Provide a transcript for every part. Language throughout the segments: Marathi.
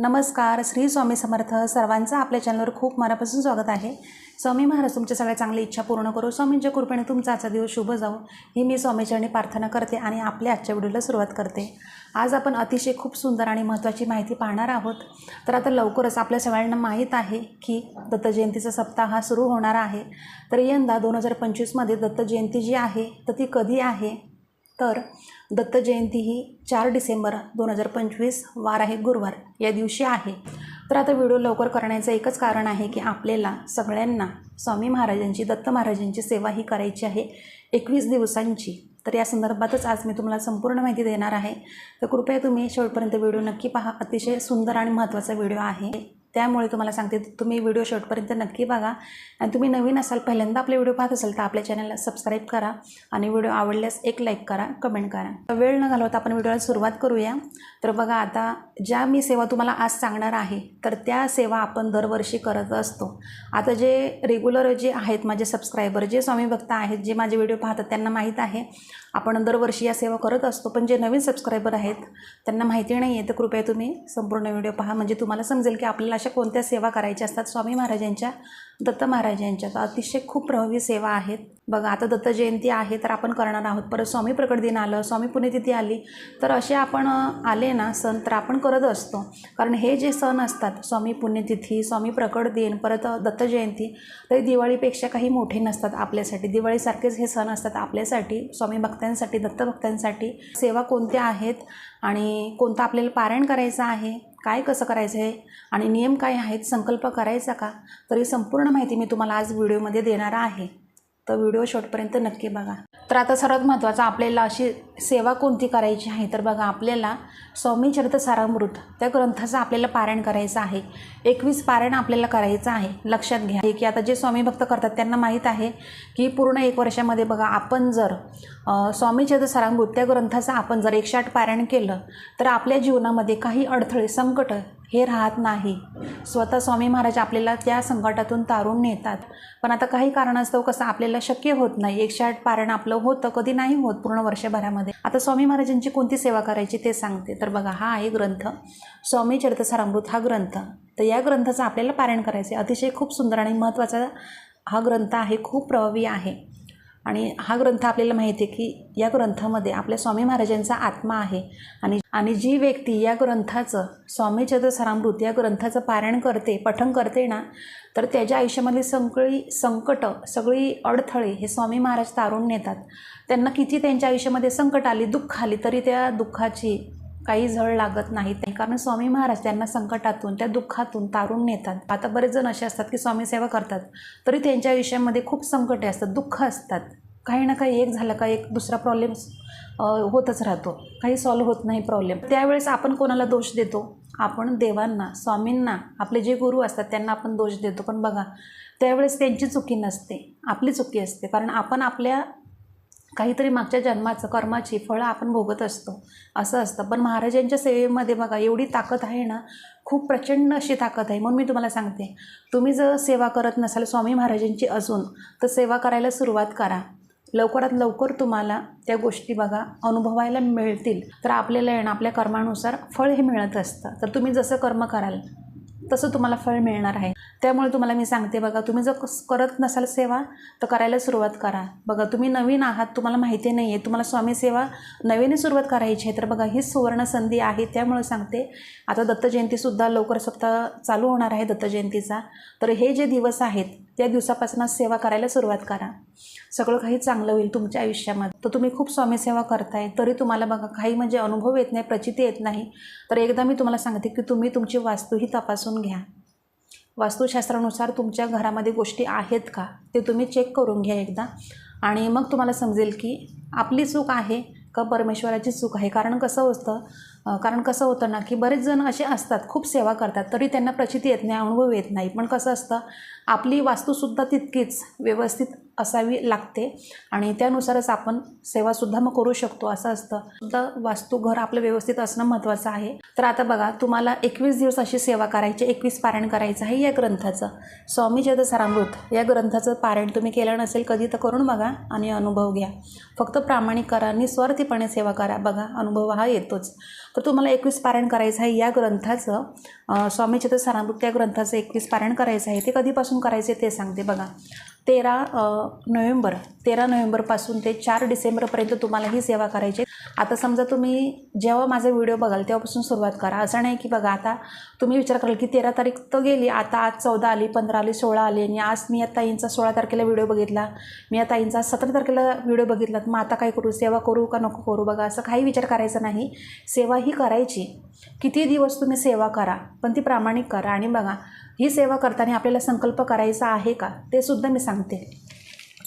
नमस्कार श्री स्वामी समर्थ. सर्वांचं आपल्या चॅनलवर खूप मनापासून स्वागत आहे. स्वामी महाराज तुमच्या सगळ्या चांगल्या इच्छा पूर्ण करू. स्वामींच्या कृपेने तुमचा आजचा दिवस शुभ जाऊ ही मी स्वामीचरणी प्रार्थना करते आणि आपल्या आजच्या व्हिडिओला सुरुवात करते. आज आपण अतिशय खूप सुंदर आणि महत्त्वाची माहिती पाहणार आहोत. तर आता लवकरच आपल्या सगळ्यांना माहीत आहे की दत्त जयंतीचा सप्ताह हा सुरू होणार आहे. तर यंदा दोन हजार पंचवीसमध्ये दत्त जयंती जी आहे तर ती कधी आहे? तर दत्त जयंती ही चार डिसेंबर दोन हजार पंचवीस वार आहे गुरुवार या दिवशी आहे. तर आता व्हिडिओ लवकर करण्याचं एकच कारण आहे की आपल्याला सगळ्यांना स्वामी महाराजांची दत्त महाराजांची सेवा ही करायची आहे एकवीस दिवसांची. तर या संदर्भातच आज मी तुम्हाला संपूर्ण माहिती देणार आहे. तर कृपया तुम्ही शेवटपर्यंत व्हिडिओ नक्की पहा. अतिशय सुंदर आणि महत्त्वाचा व्हिडिओ आहे. त्यामुळे तुम्हाला सांगते तुम्ही व्हिडिओ शेवटपर्यंत नक्की बघा. आणि तुम्ही नवीन असाल पहिल्यांदा आपले व्हिडिओ पाहत असाल तर आपल्या चॅनलला सबस्क्राईब करा आणि व्हिडिओ आवडल्यास एक लाईक करा कमेंट करा. वेळ न घालवता आपण व्हिडिओला सुरुवात करूया. तर बघा आता ज्या मी सेवा तुम्हाला आज सांगणार आहे तर त्या सेवा आपण दरवर्षी करत असतो. आता जे रेग्युलर जे आहेत माझे सबस्क्रायबर जे स्वामी भक्त आहेत जे माझे व्हिडिओ पाहतात त्यांना माहीत आहे आपण दरवर्षी या सेवा करत असतो पण जे नवीन सबस्क्रायबर आहेत त्यांना माहिती नाही आहे तर कृपया तुम्ही संपूर्ण व्हिडिओ पहा. म्हणजे तुम्हाला समजेल की आपल्याला अशा कोणत्या सेवा करायच्या असतात? स्वामी महाराजांच्या दत्त महाराजांच्या. तर अतिशय खूप प्रभावी सेवा आहेत. बघा आता दत्त जयंती आहे तर आपण करणार आहोत. परत स्वामी प्रकट दिन आलं स्वामी पुण्यतिथी आली तर असे आपण आले ना सण तर आपण करत असतो. कारण हे जे सण असतात स्वामी पुण्यतिथी स्वामी प्रकट दिन परत दत्तजयंती दत्त जयंती तर दिवाळीपेक्षा काही मोठे नसतात आपल्यासाठी. दिवाळीसारखेच हे सण असतात आपल्यासाठी स्वामी भक्तांसाठी दत्त भक्तांसाठी. सेवा कोणत्या आहेत आणि कोणतं आपल्याला पारायण करायचं आहे? काय कसं करायचं आहे आणि नियम काय आहेत संकल्प करायचा का? तर ही संपूर्ण माहिती मी तुम्हाला आज व्हिडिओमध्ये देणार आहे. तर व्हिडिओ शेवटपर्यंत नक्की बघा. तर आता सर्वात महत्त्वाचं आपल्याला अशी सेवा कोणती करायची आहे? तर बघा आपल्याला स्वामी चरितसारामृत त्या ग्रंथाचं आपल्याला पारायण करायचं आहे. एकवीस पारायण आपल्याला करायचं आहे. लक्षात घ्या. की आता जे स्वामी भक्त करतात त्यांना माहीत आहे की पूर्ण एक वर्षामध्ये बघा आपण जर स्वामी चरितसारामृत त्या ग्रंथाचं आपण जर एकशे आठ पारायण केलं तर आपल्या जीवनामध्ये काही अडथळे संकट हे राहत नाही. स्वतः स्वामी महाराज आपल्याला त्या संकटातून तारून नेतात. पण आता काही कारणास्तव कसं आपल्याला शक्य होत नाही. एकशे आठ पारायण आपलं होतं कधी नाही होत पूर्ण वर्षभरामध्ये. आता स्वामी महाराजांची कोणती सेवा करायची ते सांगते. तर बघा हा आहे ग्रंथ. स्वामी चरितसारामृत हा ग्रंथ. तर या ग्रंथाचं आपल्याला पारायण करायचं आहे अतिशय खूप सुंदर आणि महत्त्वाचा हा ग्रंथ आहे. खूप प्रभावी आहे. आणि हा ग्रंथ आपल्याला माहिती आहे की या ग्रंथामध्ये आपल्या स्वामी महाराजांचा आत्मा आहे. आणि आणि जी व्यक्ती या ग्रंथाचं स्वामी चरितसारामृत या ग्रंथाचं पारायण करते पठण करते ना तर त्याच्या आयुष्यामधली सगळी संकट सगळी अडथळे हे स्वामी महाराज तारून नेतात. त्यांना किती त्यांच्या आयुष्यामध्ये संकट आली दुःख आली तरी त्या दुःखाची काही झळ लागत नाही. कारण स्वामी महाराज त्यांना संकटातून त्या दुःखातून तारून नेतात. आता बरेच जण असे असतात की स्वामी सेवा करतात तरी त्यांच्या आयुष्यामध्ये खूप संकटे असतात दुःख असतात. काही ना काही एक झालं का एक दुसरा प्रॉब्लेम होतच राहतो. काही सॉल्व्ह होत नाही प्रॉब्लेम त्यावेळेस आपण कोणाला दोष देतो? आपण देवांना स्वामींना. आपले जे गुरु असतात त्यांना आपण दोष देतो. पण बघा त्यावेळेस त्यांची चुकी नसते. आपली चुकी असते. कारण आपण आपल्या काहीतरी मागच्या जन्माचं कर्माची फळं आपण भोगत असतो. असं असतं. पण महाराजांच्या सेवेमध्ये बघा एवढी ताकद आहे ना खूप प्रचंड अशी ताकद आहे. म्हणून मी तुम्हाला सांगते तुम्ही जर सेवा करत नसाल स्वामी महाराजांची अजून तर सेवा करायला सुरुवात करा. लवकरात लवकर तुम्हाला त्या गोष्टी बघा अनुभवायला मिळतील. तर आपल्याला येणं आपल्या कर्मानुसार फळ हे मिळत असतं. तर तुम्ही जसं कर्म कराल तसं तुम्हाला फळ मिळणार आहे. त्यामुळे तुम्हाला मी सांगते बघा तुम्ही जर कस करत नसाल सेवा तर करायला सुरुवात करा. बघा तुम्ही नवीन आहात तुम्हाला माहिती नाही आहे तुम्हाला स्वामी सेवा नव्याने सुरुवात करायची आहे तर बघा ही सुवर्ण संधी आहे त्यामुळे सांगते. आता दत्त जयंतीसुद्धा लवकर सप्ताह चालू होणार आहे दत्त जयंतीचा. तर हे जे दिवस आहेत त्या दिवसापासूनच सेवा करायला सुरुवात करा. सगळं काही चांगलं होईल तुमच्या आयुष्यामध्ये. तर तुम्ही खूप स्वामी सेवा करताय तरी तुम्हाला बघा काही म्हणजे अनुभव येत नाही प्रचिती येत नाही. तर एकदा मी तुम्हाला सांगते की तुम्ही तुमची वास्तू ही तपासून घ्या. वास्तुशास्त्रानुसार तुमच्या घरामध्ये गोष्टी आहेत का ते तुम्ही चेक करून घ्या एकदा. आणि मग तुम्हाला समजेल की आपली चूक आहे का परमेश्वराची चूक आहे. कारण कसं असतं कारण कसं होतं ना की बरेच जण असे असतात खूप सेवा करतात तरी त्यांना प्रचिती येत नाही अनुभव येत नाही. पण कसं असतं आपली वास्तूसुद्धा तितकीच व्यवस्थित असावी लागते आणि त्यानुसारच आपण सेवासुद्धा मग करू शकतो. असं असतं. सुद्धा वास्तू घर आपलं व्यवस्थित असणं महत्त्वाचं आहे. तर आता बघा तुम्हाला एकवीस दिवस अशी सेवा करायची एकवीस पारायण करायचं आहे या ग्रंथाचं. स्वामी सारामृत या ग्रंथाचं पारायण तुम्ही केलं नसेल कधी तर करून बघा आणि अनुभव घ्या. फक्त प्रामाणिक करा निस्वार्थीपणे सेवा करा. बघा अनुभव हा येतोच. तर तुम्हाला एकवीस पारायण करायचं आहे या ग्रंथाचं स्वामी चित्र सारामृत या ग्रंथाचं एकवीस पारायण करायचं आहे. ते कधीपासून करायचे ते सांगते बघा. तेरा नोव्हेंबर तेरा नोव्हेंबरपासून ते चार डिसेंबरपर्यंत तुम्हाला ही सेवा करायची आता समजा तुम्ही जेव्हा माझा व्हिडिओ बघाल तेव्हापासून सुरुवात करा. असं नाही की बघा आता तुम्ही विचार कराल की तेरा तारीख तर गेली आता आज चौदा आली पंधरा आली सोळा आली आणि आज मी या ताईंचा सोळा तारखेला व्हिडिओ बघितला. मी या ताईंचा सतरा तारखेला व्हिडिओ बघितला तर मग आता काय करू? सेवा करू का नको करू? बघा असं काही विचार करायचा नाही. सेवा ही करायची. किती दिवस तुम्ही सेवा करा पण ती प्रामाणिक करा. आणि बघा ही सेवा करताना आपल्याला संकल्प करायचा आहे का ते सुद्धा मी सांगते.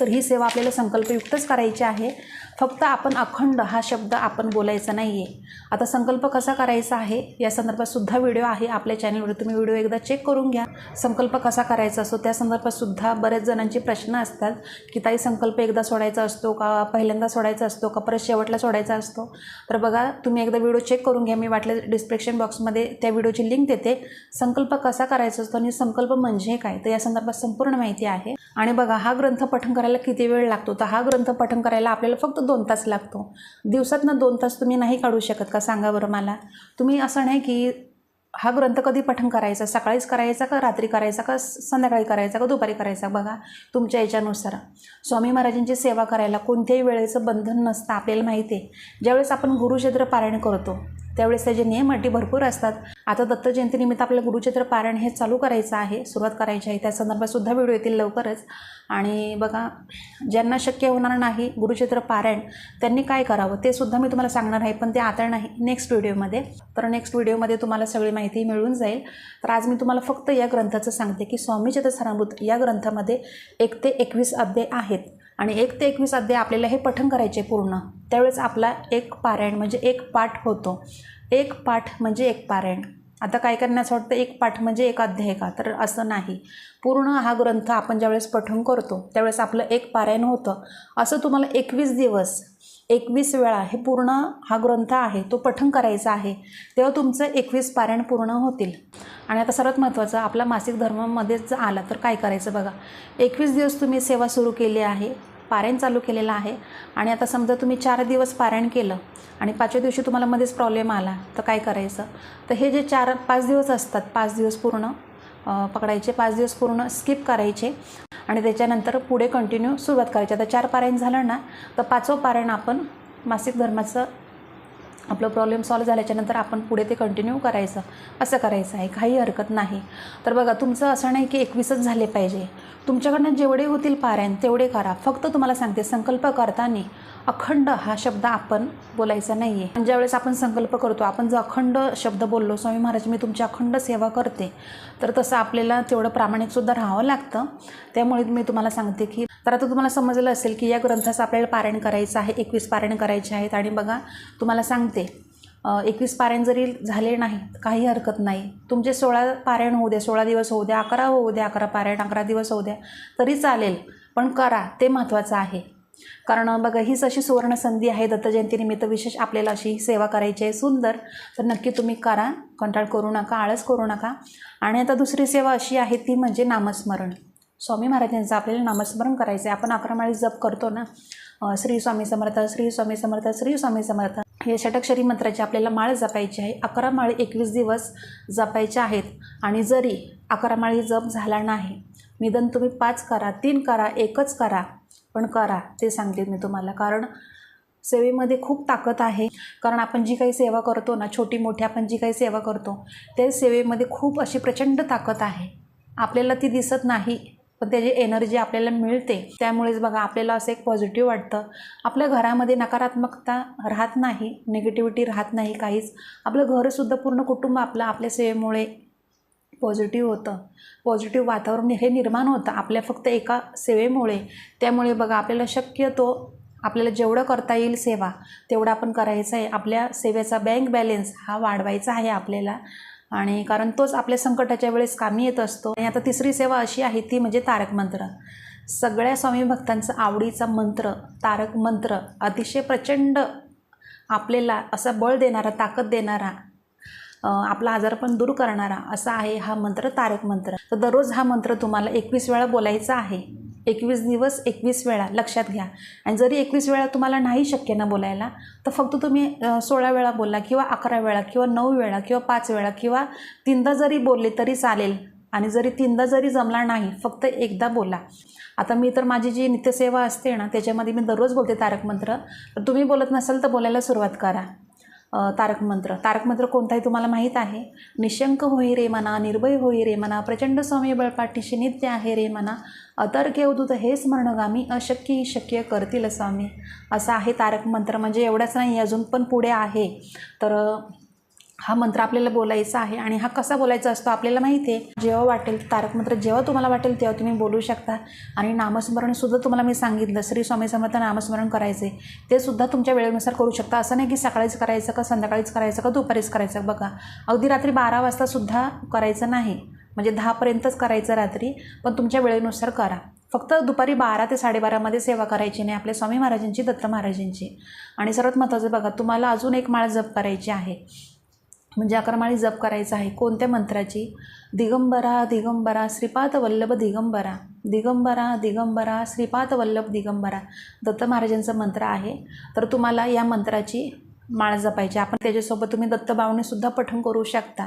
तर ही सेवा आपल्याला संकल्पयुक्तच करायची आहे. फक्त आपण अखंड हा शब्द आपण बोलायचा नाही आहे आता संकल्प कसा करायचा आहे? या संदर्भात सुद्धा व्हिडिओ आहे. आपल्या चॅनलवर तुम्ही व्हिडिओ एकदा चेक करून घ्या. संकल्प कसा करायचा असतो त्या संदर्भात सुद्धा बऱ्याच जणांचे प्रश्न असतात की ताई संकल्प एकदा सोडायचा असतो का? पहिल्यांदा सोडायचा असतो का? परत शेवटला सोडायचा असतो? तर बघा तुम्ही एकदा व्हिडिओ चेक करून घ्या. मी वाटलं डिस्क्रिप्शन बॉक्समध्ये त्या व्हिडिओची लिंक देते. संकल्प कसा करायचा असतो आणि संकल्प म्हणजे काय? तर या संदर्भात संपूर्ण माहिती आहे. आणि बघा हा ग्रंथ पठण करायला किती वेळ लागतो? तर हा ग्रंथ पठण करायला आपल्याला फक्त दोन तास लागतो. दिवसातनं दोन तास तुम्ही नाही काढू शकत का? सांगा बरं मला. तुम्ही असं नाही की हा ग्रंथ कधी पठण करायचा? सकाळीच करायचा का? रात्री करायचा का? संध्याकाळी करायचा का? दुपारी करायचा? बघा तुमच्या याच्यानुसार. स्वामी महाराजांची सेवा करायला कोणत्याही वेळेचं बंधन नसतं आपल्याला माहिती आहे. ज्यावेळेस आपण गुरुक्षेत्र पारायण करतो त्यावेळेस त्याचे नियम अटी भरपूर असतात. आता दत्त जयंतीनिमित्त आपलं गुरुचित्र पारायण हे चालू करायचं आहे सुरुवात करायची आहे. त्या संदर्भातसुद्धा व्हिडिओ येतील लवकरच. आणि बघा ज्यांना शक्य होणार नाही गुरुचित्र पारायण त्यांनी काय करावं ते सुद्धा मी तुम्हाला सांगणार आहे पण ते आता नाही नेक्स्ट व्हिडिओमध्ये तर नेक्स्ट व्हिडिओमध्ये तुम्हाला सगळी माहिती मिळून जाईल. तर आज मी तुम्हाला फक्त या ग्रंथाचं सांगते की स्वामी चरित्रसारामृत या ग्रंथामध्ये एक ते एकवीस अध्याय आहेत. आणि एक ते एकवीस अध्याय आपल्याला हे पठण करायचे पूर्ण. त्यावेळेस आपला एक पारायण म्हणजे एक पाठ होतो. एक पाठ म्हणजे एक पारायण. आता काय करण्यास वाटतं एक पाठ म्हणजे एक अध्याय का? तर असं नाही. पूर्ण हा ग्रंथ आपण ज्यावेळेस पठण करतो त्यावेळेस आपलं एक पारायण होतं. असं तुम्हाला एकवीस दिवस एकवीस वेळा हे पूर्ण हा ग्रंथ आहे तो पठण करायचा आहे तेव्हा तुमचं एकवीस पारायण पूर्ण होतील. आणि आता सर्वात महत्त्वाचं आपला मासिक धर्मामध्येच आला तर काय करायचं बघा. एकवीस दिवस तुम्ही सेवा सुरू केली आहे पारायण चालू केलेलं आहे. आणि आता समजा तुम्ही चार दिवस पारायण केलं आणि पाचव्या दिवशी तुम्हाला मध्येच प्रॉब्लेम आला तर काय करायचं? तर हे जे चार पाच दिवस असतात पाच दिवस पूर्ण पकडायचे पाच दिवस पूर्ण स्किप करायचे आणि त्याच्यानंतर पुढे कंटिन्यू सुरुवात करायची. आता चार पारायण झालं ना तर पाचवं पारायण आपण मासिक धर्माचं आपलं प्रॉब्लेम सॉल्व झाल्याच्यानंतर आपण पुढे ते कंटिन्यू करायचं असं करायचं आहे. काही हरकत नाही. तर बघा तुमचं असं नाही की एकवीसच झाले पाहिजे. तुमच्याकडनं जेवढे होतील पारायण तेवढे करा. फक्त तुम्हाला सांगते संकल्प करताना अखंड हा शब्द आपण बोलायचा नाही आहे ज्यावेळेस आपण संकल्प करतो आपण जो अखंड शब्द बोललो स्वामी महाराज मी तुमची अखंड सेवा करते. तर तसं आपल्याला तेवढं प्रामाणिकसुद्धा राहावं लागतं. त्यामुळे मी तुम्हाला सांगते की तर आता तुम्हाला समजलं असेल की या ग्रंथाचं आपल्याला पारायण करायचं आहे एकवीस पारायण करायचे आहेत. आणि बघा तुम्हाला सांगते एकवीस पारायण जरी झाले नाही काही हरकत नाही. तुमचे सोळा पारायण होऊ द्या सोळा दिवस होऊ द्या अकरा होऊ द्या अकरा पारायण अकरा दिवस होऊ द्या तरी चालेल. पण करा ते महत्त्वाचं आहे. कारण बघा हीच अशी सुवर्ण संधी आहे दत्त जयंतीनिमित्त विशेष आपल्याला अशी सेवा करायची आहे सुंदर. तर नक्की तुम्ही करा कंटाळ करू नका आळस करू नका. आणि आता दुसरी सेवा अशी आहे ती म्हणजे नामस्मरण. स्वामी महाराजांचं आपल्याला नामस्मरण करायचं आहे आपण अकरा माळी जप करतो ना? श्री स्वामी समर्थ श्री स्वामी समर्थ श्री स्वामी समर्थ. हे षटक्षरी मंत्राची आपल्याला माळ जपायची आहे. अकरा माळी एकवीस दिवस जपायच्या आहेत. आणि जरी अकरा माळी जप झाला नाही निधन तुम्ही पाच करा तीन करा एकच करा पण करा ते सांगते मी तुम्हाला. कारण सेवेमध्ये खूप ताकद आहे. कारण आपण जी काही सेवा करतो ना छोटी मोठी आपण जी काही सेवा करतो त्या सेवेमध्ये खूप अशी प्रचंड ताकद आहे. आपल्याला ती दिसत नाही. पण त्याची एनर्जी आपल्याला मिळते. त्यामुळेच बघा आपल्याला असं एक पॉझिटिव्ह वाटतं. आपल्या घरामध्ये नकारात्मकता राहत नाही निगेटिव्हिटी राहत नाही काहीच. आपलं घरसुद्धा पूर्ण कुटुंब आपलं आपल्या सेवेमुळे पॉझिटिव्ह होतं. पॉझिटिव्ह वातावरण हे निर्माण होतं आपल्या फक्त एका सेवेमुळे. त्यामुळे बघा आपल्याला शक्यतो आपल्याला जेवढं करता येईल सेवा तेवढं आपण करायचं आहे. आपल्या सेवेचा बँक बॅलेन्स हा वाढवायचा आहे आपल्याला. आणि कारण तोच आपल्या संकटाच्या वेळेस कामी येत असतो. आणि आता तिसरी सेवा अशी आहे ती म्हणजे तारक मंत्र. सगळ्या स्वामी भक्तांचा आवडीचा मंत्र तारक मंत्र अतिशय प्रचंड आपल्याला असा बळ देणारा ताकद देणारा आपला आजारपण दूर करणारा असा आहे हा मंत्र तारक मंत्र. तर दररोज हा मंत्र तुम्हाला एकवीस वेळा बोलायचा आहे. एकवीस दिवस एकवीस वेळा लक्षात घ्या. आणि जरी एकवीस वेळा तुम्हाला नाही शक्य ना बोलायला तर फक्त तुम्ही सोळा वेळा बोला किंवा अकरा वेळा किंवा नऊ वेळा किंवा पाच वेळा किंवा तीनदा जरी बोलले तरी चालेल. आणि जरी तीनदा जरी जमला नाही फक्त एकदा बोला. आता मी तर माझी जी नित्यसेवा असते ना त्याच्यामध्ये मी दररोज बोलते तारक मंत्र. तर तुम्ही बोलत नसाल तर बोलायला सुरुवात करा. तारक मंत्र. तारक मंत्र कोणताही तुम्हाला माहीत आहे. निशंक होई रे मना निर्भय होई रे मना प्रचंड स्वामी बळपाठीशी नित्य आहे रे मना अतर्क अवधूत हे स्मरणगामी अशक्य शक्य करतील स्वामी. असं आहे तारक मंत्र. म्हणजे एवढंच नाही अजून पण पुढे आहे. तर हा मंत्र आपल्याला बोलायचा आहे आणि हा कसा बोलायचा असतो आपल्याला माहिती आहे. जेव्हा वाटेल तारक मंत्र जेव्हा तुम्हाला वाटेल तेव्हा तुम्ही बोलू शकता. आणि नामस्मरणसुद्धा तुम्हाला मी सांगितलं. श्री स्वामी समर्थ नामस्मरण करायचे. ते सुद्धा तुमच्या वेळेनुसार करू शकता. असं नाही की सकाळीच करायचं का संध्याकाळीच करायचं का दुपारीच करायचं. बघा अगदी रात्री बारा वाजतासुद्धा करायचं नाही. म्हणजे दहापर्यंतच करायचं रात्री पण तुमच्या वेळेनुसार करा. फक्त दुपारी बारा ते साडेबारामध्ये सेवा करायची नाही आपल्या स्वामी महाराजांची दत्त महाराजांची. आणि सर्वात महत्त्वाचं बघा तुम्हाला अजून एक माळ जप करायची आहे. म्हणजे अकरमाळी जप करायचा आहे कोणत्या मंत्राची? दिगंबरा दिगंबरा श्रीपाद वल्लभ दिगंबरा. दिगंबरा दिगंबरा श्रीपाद वल्लभ दिगंबरा. दत्त महाराजांचा मंत्र आहे. तर तुम्हाला या मंत्राची माळ जपायची आपण त्याच्यासोबत तुम्ही दत्तभावनेसुद्धा पठण करू शकता.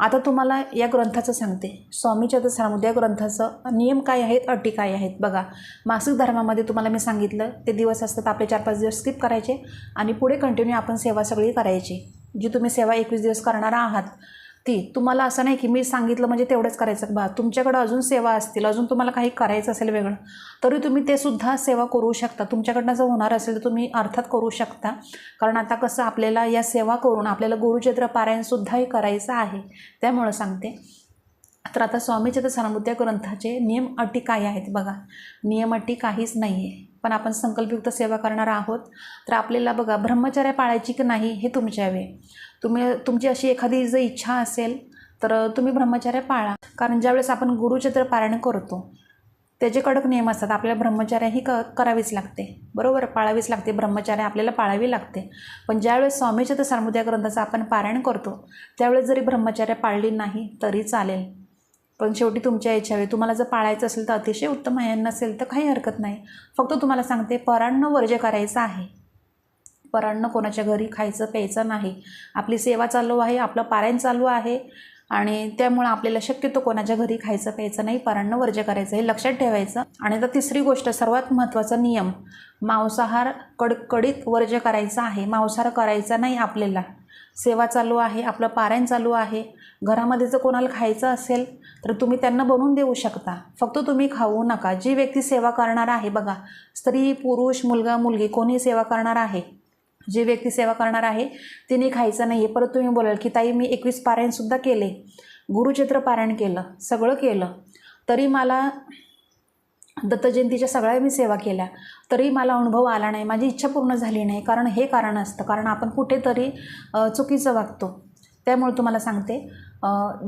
आता तुम्हाला या ग्रंथाचं सांगते. स्वामीच्या दसरामध्ये या ग्रंथाचं नियम काय आहेत अटी काय आहेत? बघा मासिक धर्मामध्ये तुम्हाला मी सांगितलं ते दिवस असतात आपले चार पाच दिवस स्किप करायचे आणि पुढे कंटिन्यू आपण सेवा सगळी करायची. जी तुम्ही सेवा एकवीस दिवस करणार आहात ती तुम्हाला असं नाही की मी सांगितलं म्हणजे तेवढंच करायचं. बा तुमच्याकडं अजून सेवा असतील अजून तुम्हाला काही करायचं असेल वेगळं तरी तुम्ही ते सुद्धा सेवा करू शकता. तुमच्याकडनं जर होणार असेल तर तुम्ही अर्थात करू शकता. कारण आता कसं आपल्याला या सेवा करून आपल्याला गुरुचरित्र पारायणसुद्धाही करायचं आहे त्यामुळं सांगते. तर आता स्वामीच्या तर ग्रंथाचे नियम अटी काय आहेत बघा. नियम अटी काहीच नाही आहे पण आपण संकल्पयुक्त सेवा करणार आहोत. तर आपल्याला बघा ब्रह्मचर्य पाळायची की नाही हे तुमच्या हवे तुम्ही तुमची अशी एखादी जर इच्छा असेल तर तुम्ही ब्रह्मचर्य पाळा. कारण ज्यावेळेस आपण गुरुचित्र पारायण करतो त्याचे कडक नियम असतात. आपल्याला ब्रह्मचर्य ही क करावीच लागते. बरोबर? पाळावीच लागते. ब्रह्मचार्य आपल्याला पाळावी लागते. पण ज्यावेळेस स्वामीच्या तर ग्रंथाचं आपण पारायण करतो त्यावेळेस जरी ब्रह्मचार्य पाळली नाही तरी चालेल. पण शेवटी तुमच्या याच्यावे तुम्हाला जर पाळायचं असेल तर अतिशय उत्तम आहे. नसेल तर काही हरकत नाही. फक्त तुम्हाला सांगते परान्न वर्ज करायचं आहे. परान्न कोणाच्या घरी खायचं प्यायचं नाही. आपली सेवा चालू आहे आपलं पारायण चालू आहे. आणि त्यामुळं आपल्याला शक्यतो कोणाच्या घरी खायचं प्यायचं नाही परान्न वर्ज करायचं हे लक्षात ठेवायचं. आणि आता तिसरी गोष्ट सर्वात महत्त्वाचा नियम मांसाहार कडकडीत वर्ज करायचा आहे. मांसाहार करायचा नाही आपल्याला. सेवा चालू आहे आपलं पारायण चालू आहे. घरामध्ये जर कोणाला खायचं असेल तर तुम्ही त्यांना बनवून देऊ शकता. फक्त तुम्ही खाऊ नका. जी व्यक्ती सेवा करणार आहे बघा स्त्री पुरुष मुलगा मुलगी कोणी सेवा करणार आहे? जी व्यक्ती सेवा करणार आहे तिने खायचं नाही आहे परत तुम्ही बोलाल की ताई मी एकवीस पारायणसुद्धा केले. गुरुचित्र पारायण केलं. सगळं केलं. तरी मला दत्तजयंतीच्या सगळ्या मी सेवा केल्या. तरी मला अनुभव आला नाही. माझी इच्छा पूर्ण झाली नाही. कारण हे कारण असतं. कारण आपण कुठेतरी चुकीचं वागतो. त्यामुळे तुम्हाला सांगते.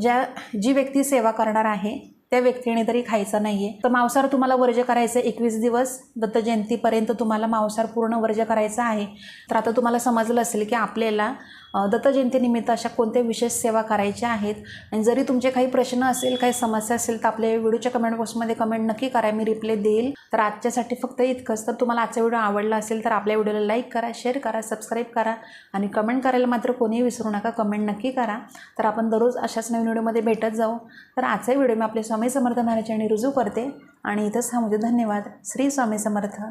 ज्या जी व्यक्ती सेवा करणार आहे त्या व्यक्तीने तरी खायचं नाही आहे तर मांसाहार तुम्हाला वर्ज करायचं आहे एकवीस दिवस. दत्तजयंतीपर्यंत तुम्हाला मांसाहार पूर्ण वर्ज करायचं आहे. तर आता तुम्हाला समजलं असेल की आपल्याला दत्त दत्तजयंतीनिमित्त अशा कोणत्या विशेष सेवा करायच्या आहेत? आणि जरी तुमचे काही प्रश्न असेल काही समस्या असेल तर आपल्या व्हिडिओच्या कमेंट बॉक्समध्ये कमेंट नक्की करा. मी रिप्लाय देईल. तर आजच्यासाठी फक्त इतकंच. तर तुम्हाला आजचा व्हिडिओ आवडला असेल तर आपल्या व्हिडिओला लाईक करा शेअर करा सबस्क्राईब करा आणि कमेंट करायला मात्र कोणीही विसरू नका. कमेंट नक्की करा. तर आपण दररोज अशाच नवीन व्हिडिओमध्ये भेटत जाऊ. तर आजचा व्हिडिओ मी आपले स्वामी समर्थ महाराजांनी रुजू करते. आणि इथंच हा दे. धन्यवाद. श्री स्वामी समर्थ.